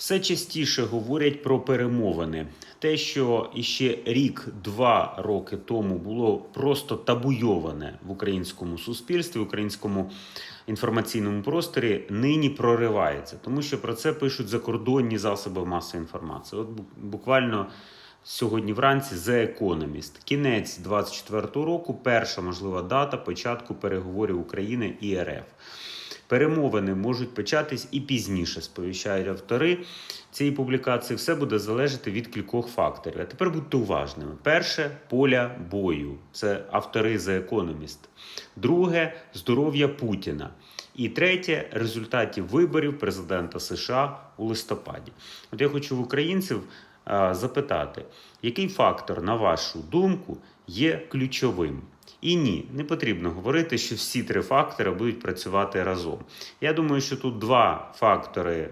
Все частіше говорять про перемовини. Те, що іще рік-два роки тому було просто табуйоване в українському суспільстві, в українському інформаційному просторі, нині проривається, тому що про це пишуть закордонні засоби масової інформації. От буквально сьогодні вранці The Economist. Кінець 24-го року, перша можлива дата початку переговорів України і РФ. Перемовини можуть початись і пізніше, сповіщають автори цієї публікації. Все буде залежати від кількох факторів. А тепер будьте уважними. Перше поля бою. Це автори The Economist. Друге здоров'я Путіна. І третє результатів виборів президента США у листопаді. От я хочу в українців а, запитати, який фактор, на вашу думку, є ключовим? І ні, не потрібно говорити, що всі три фактори будуть працювати разом. Я думаю, що тут два фактори